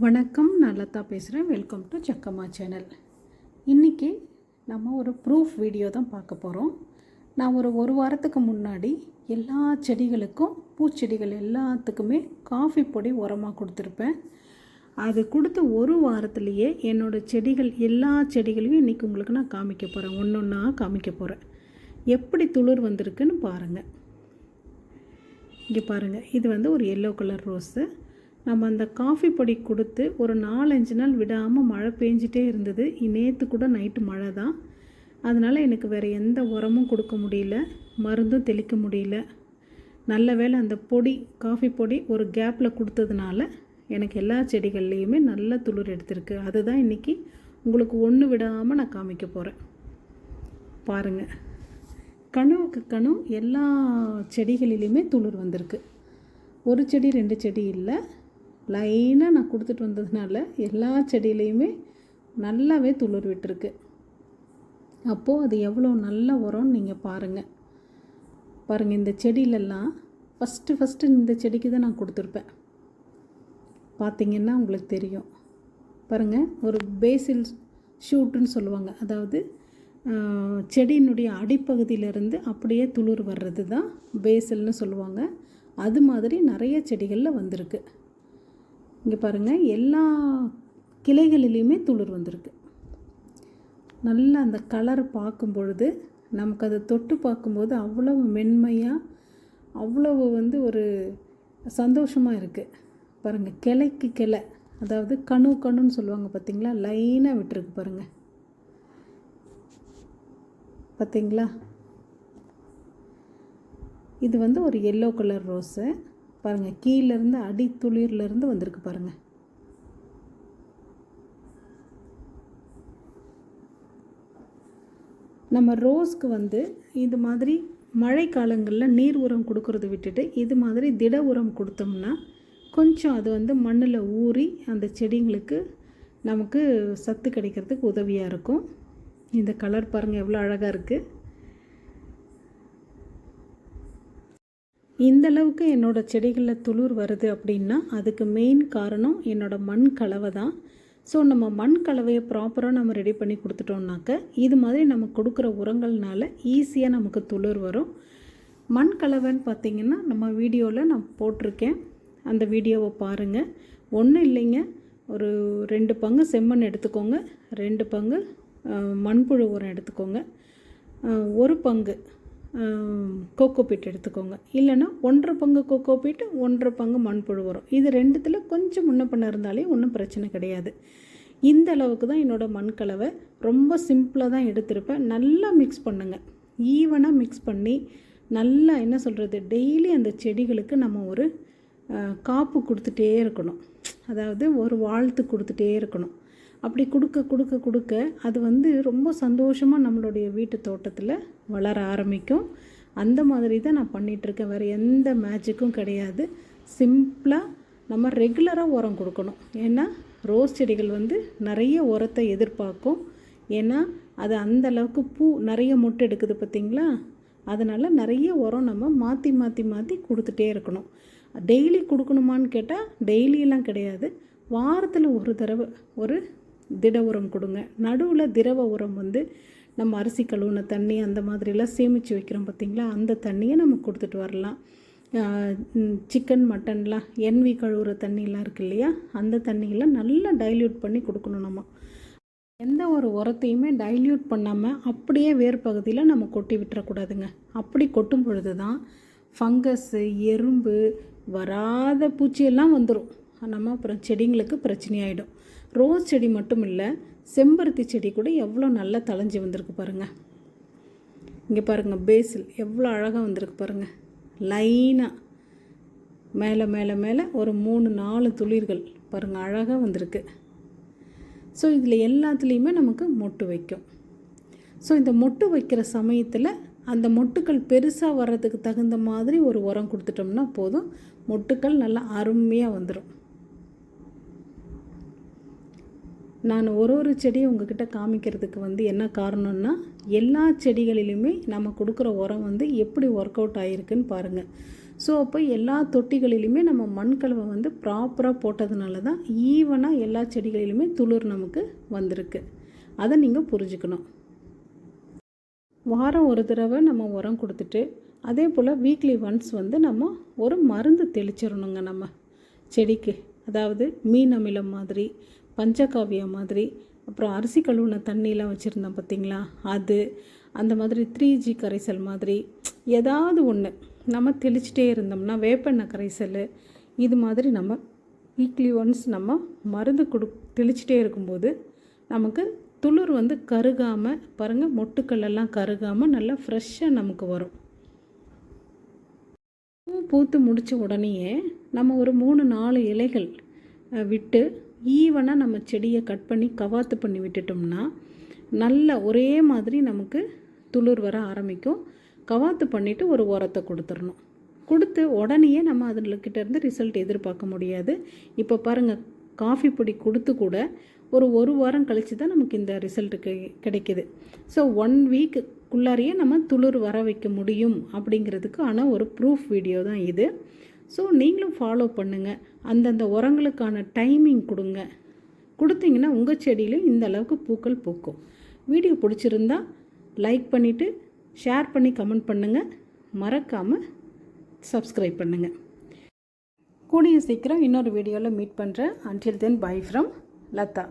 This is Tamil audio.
வணக்கம் நான் லதா பேசுகிறேன் வெல்கம் டு சக்கம்மா சேனல் இன்றைக்கி நம்ம ஒரு ப்ரூஃப் வீடியோ தான் பார்க்க போகிறோம் நான் ஒரு ஒரு வாரத்துக்கு முன்னாடி எல்லா செடிகளுக்கும் பூச்செடிகள் எல்லாத்துக்குமே காஃபி பொடி உரமாக கொடுத்துருப்பேன். அது கொடுத்த ஒரு வாரத்துலேயே என்னோடய செடிகள் எல்லா செடிகளையும் இன்றைக்கி உங்களுக்கு நான் காமிக்க போகிறேன் ஒன்று ஒன்றா காமிக்க போகிறேன் எப்படி துளிர் வந்திருக்குன்னு பாருங்கள் இங்கே பாருங்கள் இது வந்து ஒரு எல்லோ கலர் ரோஸு நம்ம அந்த காஃபி பொடி கொடுத்து ஒரு நாலஞ்சு நாள் விடாமல் மழை பெஞ்சிட்டே இருந்தது. நேற்று கூட நைட்டு மழை தான். அதனால் எனக்கு வேறு எந்த உரமும் கொடுக்க முடியல. மருந்தும் தெளிக்க முடியல. நல்ல வேளை அந்த பொடி காஃபி பொடி ஒரு கேப்பில் கொடுத்ததுனால எனக்கு எல்லா செடிகள்லேயுமே நல்ல துளிர் எடுத்திருக்கு. அதுதான் இன்றைக்கி உங்களுக்கு ஒன்று விடாமல் நான் காமிக்க போகிறேன் பாருங்கள் கனவுக்கு கனவு எல்லா செடிகளிலையுமே துளிர் வந்திருக்கு. ஒரு செடி ரெண்டு செடி இல்லை. லைனாக நான் கொடுத்துட்டு வந்ததுனால எல்லா செடியிலையுமே நல்லாவே துளிர் விட்டுருக்கு. அப்போது அது எவ்வளோ நல்ல உரம்னு நீங்கள் பாருங்கள் பாருங்கள் இந்த செடியிலெல்லாம் ஃபஸ்ட்டு ஃபஸ்ட்டு இந்த செடிக்கு தான் நான் கொடுத்துருப்பேன். பார்த்திங்கன்னா உங்களுக்கு தெரியும். பாருங்கள் ஒரு பேசில் ஷூட்டுன்னு சொல்லுவாங்க. அதாவது செடியினுடைய அடிப்பகுதியிலேருந்து அப்படியே துளிர் வர்றது தான் பேசல்னு சொல்லுவாங்க. அது மாதிரி நிறைய செடிகளில் வந்திருக்கு. இங்கே பாருங்கள் எல்லா கிளைகளிலையுமே துளிர் வந்திருக்கு. நல்லா அந்த கலர் பார்க்கும் பொழுது நமக்கு அதை தொட்டு பார்க்கும்போது அவ்வளவு மென்மையாக அவ்வளவு வந்து ஒரு சந்தோஷமாக இருக்குது பாருங்கள் கிளைக்கு கிளை அதாவது கணு கணுன்னு சொல்லுவாங்க பார்த்திங்களா லைனாக விட்டுருக்கு பாருங்கள் பார்த்தீங்களா இது வந்து ஒரு எல்லோ கலர் ரோஸு பாருங்கள் கீழேருந்து அடித்துளிர்லேருந்து வந்திருக்கு பாருங்கள் நம்ம ரோஸ்க்கு வந்து இது மாதிரி மழை காலங்களில் நீர் உரம் கொடுக்கறத விட்டுட்டு இது மாதிரி திட உரம் கொடுத்தோம்னா கொஞ்சம் அது வந்து மண்ணில் ஊறி அந்த செடிங்களுக்கு நமக்கு சத்து கிடைக்கிறதுக்கு உதவியாக இருக்கும். இந்த கலர் பாருங்கள் எவ்வளோ அழகாக இருக்குது இந்தளவுக்கு என்னோடய செடிகளில் துளிர் வருது அப்படின்னா அதுக்கு மெயின் காரணம் என்னோடய மண் கலவை தான். ஸோ நம்ம மண் கலவையை ப்ராப்பராக நம்ம ரெடி பண்ணி கொடுத்துட்டோம்னாக்க இது மாதிரி நம்ம கொடுக்குற உரங்கள்னால ஈஸியாக நமக்கு துளிர் வரும். மண் கலவைன்னு பார்த்திங்கன்னா நம்ம வீடியோவில் நான் போட்டிருக்கேன். அந்த வீடியோவை பாருங்கள் ஒன்றும் இல்லைங்க. ஒரு ரெண்டு பங்கு செம்மண் எடுத்துக்கோங்க. ரெண்டு பங்கு மண்புழு உரம் எடுத்துக்கோங்க. ஒரு பங்கு. கோகோ பீட் எடுத்துக்கோங்க. இல்லைன்னா ஒன்றரை பங்கு கோகோ பீட்டு ஒன்றரை பங்கு மண்புழு உரம். இது ரெண்டுத்தில் கொஞ்சம் முன்ன பண்ண இருந்தாலே ஒன்றும் பிரச்சனை கிடையாது. இந்த அளவுக்கு தான் என்னோடய மண் கலவை ரொம்ப சிம்பிளாக தான் எடுத்திருப்பேன். நல்லா மிக்ஸ் பண்ணுங்கள் ஈவனாக மிக்ஸ் பண்ணி நல்லா என்ன சொல்கிறது டெய்லி அந்த செடிகளுக்கு நம்ம ஒரு காப்பு கொடுத்துட்டே இருக்கணும். அதாவது ஒரு வாழ்த்து கொடுத்துட்டே இருக்கணும். அப்படி கொடுக்க கொடுக்க கொடுக்க அது வந்து ரொம்ப சந்தோஷமாக நம்மளுடைய வீட்டு தோட்டத்தில் வளர ஆரம்பிக்கும். அந்த மாதிரி தான் நான் பண்ணிகிட்ருக்கேன் வேறு எந்த மேஜிக்கும் கிடையாது. சிம்பிளாக நம்ம ரெகுலராக உரம் கொடுக்கணும். ஏன்னா ரோஸ் செடிகள் வந்து நிறைய உரத்தை எதிர்பார்க்கும். ஏன்னா அது அந்த அளவுக்கு பூ நிறைய முட்டை எடுக்குது பார்த்திங்களா அதனால் நிறைய உரம் நம்ம மாற்றி மாற்றி மாற்றி கொடுத்துட்டே இருக்கணும். டெய்லி கொடுக்கணுமான்னு கேட்டால் டெய்லியெல்லாம் கிடையாது. வாரத்தில் ஒரு தடவை ஒரு திட உரம் கொடுங்க. நடுவில் திரவ உரம் வந்து நம்ம அரிசி கழுவுன தண்ணி அந்த மாதிரிலாம் சேமித்து வைக்கிறோம் பார்த்திங்களா அந்த தண்ணியை நம்ம கொடுத்துட்டு வரலாம். சிக்கன் மட்டன்லாம் என்வி கழுவுற தண்ணிலாம் இருக்கு இல்லையா? அந்த தண்ணியெல்லாம் நல்லா டைல்யூட் பண்ணி கொடுக்கணும் நம்ம. எந்த ஒரு உரத்தையுமே டைல்யூட் பண்ணாமல் அப்படியே வேர் பகுதியில் நம்ம கொட்டி விட்டுறக்கூடாதுங்க அப்படி கொட்டும் பொழுது தான் ஃபங்கஸ்ஸு எறும்பு வராத பூச்சியெல்லாம் வந்துடும் நம்ம அப்புறம் செடிங்களுக்கு பிரச்சனையாயிடும். ரோஸ் செடி மட்டும் இல்லை செம்பருத்தி செடி கூட எவ்வளோ நல்லா தளைஞ்சி வந்திருக்கு பாருங்கள் இங்கே பாருங்கள் பேசில் எவ்வளோ அழகாக வந்திருக்கு பாருங்கள் லைனாக மேலே மேலே மேலே ஒரு மூணு நாலு துளிர்கள் பாருங்கள் அழகாக வந்திருக்கு. ஸோ இதில் எல்லாத்துலேயுமே நமக்கு மொட்டு வைக்கும். ஸோ இந்த மொட்டு வைக்கிற சமயத்தில் அந்த மொட்டுக்கள் பெருசாக வர்றதுக்கு தகுந்த மாதிரி ஒரு உரம் கொடுத்துட்டோம்னா போதும். மொட்டுக்கள் நல்லா அருமையாக வந்துடும் நான் ஒரு ஒரு செடியை உங்ககிட்ட காமிக்கிறதுக்கு வந்து என்ன காரணம்னா எல்லா செடிகளிலுமே நம்ம கொடுக்குற உரம் வந்து எப்படி ஒர்க் அவுட் ஆகிருக்குன்னு பாருங்கள் ஸோ அப்போ எல்லா தொட்டிகளிலுமே நம்ம மண்கலவை வந்து ப்ராப்பராக போட்டதுனால தான் ஈவனாக எல்லா செடிகளிலுமே துளிர் நமக்கு வந்திருக்கு. அதை நீங்கள் புரிஞ்சுக்கணும். வாரம் ஒரு தடவை நம்ம உரம் கொடுத்துட்டு அதே போல் வீக்லி ஒன்ஸ் வந்து நம்ம ஒரு மருந்து தெளிச்சிடணுங்க நம்ம செடிக்கு. அதாவது மீன் அமிலம் மாதிரி பஞ்சகாவியா மாதிரி அப்புறம் அரிசி கழுவுன தண்ணியெலாம் வச்சுருந்தோம் பார்த்தீங்களா அது அந்த மாதிரி த்ரீ ஜி கரைசல் மாதிரி ஏதாவது ஒன்று நம்ம தெளிச்சிட்டே இருந்தோம்னா வேப்பெண்ணெய் கரைசல் இது மாதிரி நம்ம வீக்லி ஒன்ஸ் நம்ம மருந்து கொடு தெளிச்சிட்டே இருக்கும்போது நமக்கு துளிர் வந்து கருகாமல் பாருங்கள் மொட்டுக்கல்லெல்லாம் கருகாமல் நல்லா ஃப்ரெஷ்ஷாக நமக்கு வரும். பூ பூத்து முடித்த உடனேயே நம்ம ஒரு மூணு நாலு இலைகள் விட்டு ஈவனாக நம்ம செடியை கட் பண்ணி கவாத்து பண்ணி விட்டுட்டோம்னா நல்ல ஒரே மாதிரி நமக்கு துளிர் வர ஆரம்பிக்கும். கவாத்து பண்ணிவிட்டு ஒரு உரத்தை கொடுத்துடணும். கொடுத்து உடனேயே நம்ம அதுக்கிட்ட இருந்து ரிசல்ட் எதிர்பார்க்க முடியாது. இப்போ பாருங்கள் காஃபி பொடி கொடுத்து கூட ஒரு ஒரு வாரம் கழித்து தான் நமக்கு இந்த ரிசல்ட்டு கிடைக்குது. ஸோ ஒன் வீக்குள்ளாரையே நம்ம துளிர் வர வைக்க முடியும் அப்படிங்கிறதுக்கு ஆனால் ஒரு ப்ரூஃப் வீடியோ தான் இது. ஸோ நீங்களும் ஃபாலோ பண்ணுங்கள் அந்தந்த உரங்களுக்கான டைமிங் கொடுங்க. கொடுத்தீங்கன்னா உங்கள் செடியிலையும் இந்த அளவுக்கு பூக்கள் பூக்கும். வீடியோ பிடிச்சிருந்தா லைக் பண்ணிவிட்டு ஷேர் பண்ணி கமெண்ட் பண்ணுங்கள் மறக்காமல் சப்ஸ்கிரைப் பண்ணுங்கள் கூடிய சீக்கிரம் இன்னொரு வீடியோவில் மீட் பண்ணுறேன் until then bye from Latha.